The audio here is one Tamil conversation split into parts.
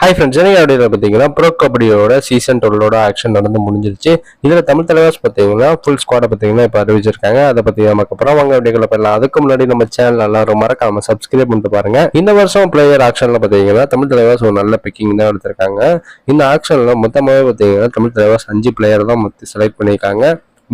ஹை ஃப்ரெண்ட்ஸ் எனக்கு அப்படியில் பார்த்தீங்கன்னா ப்ரோ கபடியோட சீசன் டுவெல்லோட ஆக்ஷன் நடந்து முடிஞ்சிருச்சு. இதில் தமிழ் தலைவர்ஸ் பார்த்தீங்கன்னா ஃபுல் ஸ்குவாடை பார்த்தீங்கன்னா இப்போ அறிவிச்சிருக்காங்க. அதை பற்றி நமக்கு அப்புறம் வாங்க அப்படிங்கிற பண்ணலாம் அதுக்கு முன்னாடி நம்ம சேனல் எல்லாரும் மறக்காம சப்ஸ்கிரைப் பண்ணிட்டு பாருங்க. இந்த வருஷம் பிளேயர் ஆக்ஷனில் பார்த்தீங்கன்னா தமிழ் தலைவர்ஸ் ஒரு நல்ல பிக்கிங் தான் எடுத்திருக்காங்க. இந்த ஆக்ஷனில் மொத்தமாகவே பார்த்தீங்கன்னா தமிழ் தலைவர்ஸ் அஞ்சு பிளேயர் தான் மொத்தம் செலக்ட் பண்ணியிருக்காங்க.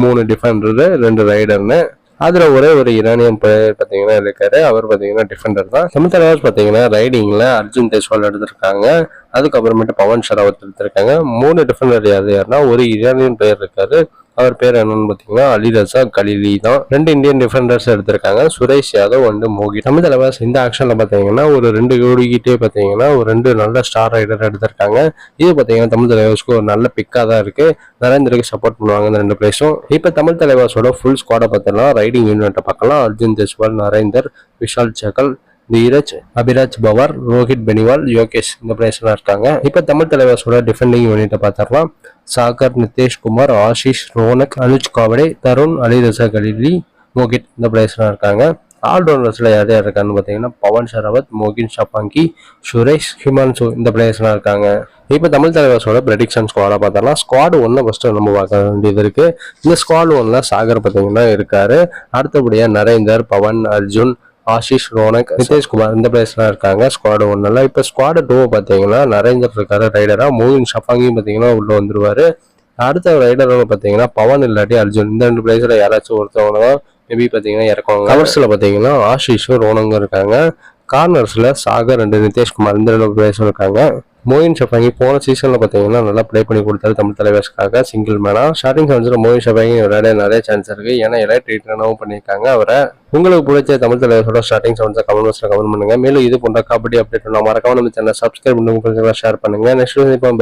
மூணு டிஃபெண்டரு ரெண்டு ரைடர்னு அதில் ஒரே ஒரு இரானியன் பிளேயர் பார்த்தீங்கன்னா இருக்காரு. அவர் பார்த்தீங்கன்னா டிஃபெண்டர் தான். தமிழ் தலைவர் பார்த்தீங்கன்னா ரைடிங்கில் அர்ஜுன் தேஸ்வால் எடுத்திருக்காங்க. அதுக்கப்புறமேட்டு பவன் ஷராவத் எடுத்திருக்காங்க. மூணு டிஃபெண்டர் யார் யாருன்னா ஒரு இரானியன் பிளேயர் இருக்காரு. அவர் பேர் என்னன்னு பார்த்தீங்கன்னா அலிரசா கலிலி தான். ரெண்டு இந்தியன் டிஃபெண்டர்ஸ் எடுத்திருக்காங்க. சுரேஷ் யாதவ் அண்டு மோகி. தமிழ் தலைவாஸ் இந்த ஆக்ஷனில் பார்த்தீங்கன்னா ஒரு ரெண்டு கோடிக்கிட்டே பார்த்தீங்கன்னா ஒரு ரெண்டு நல்ல ஸ்டார் ரைடர் எடுத்திருக்காங்க. இது பார்த்தீங்கன்னா தமிழ் தலைவர்ஸ்க்கு ஒரு நல்ல பிக்காக தான் இருக்கு. நரேந்திரக்கு சப்போர்ட் பண்ணுவாங்க இந்த ரெண்டு பிளேஸும் இப்போ தமிழ் தலைவர்ஸோட ஃபுல் ஸ்குவாடை பார்த்தலாம் ரைடிங் யூனிட்டை பார்க்கலாம் அர்ஜுன் தேஸ்வால் நரேந்தர் விஷால் சகல் தீரஜ் அபிராஜ் பவார் ரோஹித் பெனிவால் யோகேஷ் இந்த பிளேயர்ஸ்லாம் இருக்காங்க. இப்போ தமிழ் தலைவர்ஸோட டிஃபெண்டிங் யூனிட்டை பார்த்துடலாம். சாகர் நிதேஷ்குமார் ஆஷிஷ் ரோனக் அனுஜ் காவடே தருண் அலிரசா கலிலி மோகித் இந்த பிளேயர்ஸ்லாம் இருக்காங்க. ஆல்ரவுண்டர்ஸில் யார் யார் இருக்கான்னு பார்த்தீங்கன்னா பவன் ஷராவத் மோகின் ஷபாங்கி சுரேஷ் ஹிமான்சு இந்த பிளேயர்ஸ்லாம் இருக்காங்க. இப்போ தமிழ் தலைவர்ஸோட ப்ரெடிக்ஷன் ஸ்குவாடை பார்த்தோம்னா ஸ்குவாடு ஒன்று ஃபஸ்ட்டு நம்ம பார்க்க வேண்டியது இருக்குது இந்த ஸ்குவாட் ஒன்றில் சாகர் பார்த்தீங்கன்னா இருக்கார். அடுத்தபடியாக நரேந்தர் பவன் அர்ஜுன் ஆஷிஷ் ரோனக் நிதேஷ்குமார் இந்த பிளேஸ்லாம் இருக்காங்க. ஸ்குவாடு ஒன்றில் இப்போ ஸ்குவாடு டூ பார்த்தீங்கன்னா நரேந்தர் இருக்காரு ரைடராக மோகின் ஷஃபாங்கியும் பார்த்தீங்கன்னா உள்ளே வந்துருவார். அடுத்த ரைடரோட பார்த்தீங்கன்னா பவன் இல்லாட்டி அர்ஜுன். இந்த ரெண்டு பிளேஸில் யாராச்சும் ஒருத்தவங்க மேபி பார்த்தீங்கன்னா இறக்குவாங்க. கவர்ஸில் பார்த்தீங்கன்னா ஆஷிஷும் ரோனங்கும் இருக்காங்க. கார்னர்ஸில் சாகர் ரெண்டு நிதேஷ்குமார் இந்த ரெண்டு பிளேஸும் இருக்காங்க. மோயின் ஷபாங்கி போன சீசனில் பார்த்தீங்கன்னா நல்லா ப்ளே பண்ணி கொடுத்தாரு தமிழ் தலைவர்ஸ்க்காக சிங்கிள் மேனாக ஸ்டார்டிங் செவன்ஸில் மோயின் ஷபாங்கி விளையாட நிறைய சான்ஸ் இருக்கு. ஏன்னா எல்லாம் ட்ரீட்மெண்ட்டாகவும் பண்ணியிருக்காங்க. அவரை உங்களுக்கு பிடிச்ச தமிழ் தலைவரோட ஸ்டார்டிங் செவன்ஸை கமெண்ட் பாக்ஸில் கமெண்ட் பண்ணுங்கள் மேலும் இது போன்ற கபடி அப்டேட் நான் மறக்காம நம்ம சேனல் சப்ஸ்கிரைப் பண்ணி ஷேர் பண்ணுங்க. Next bye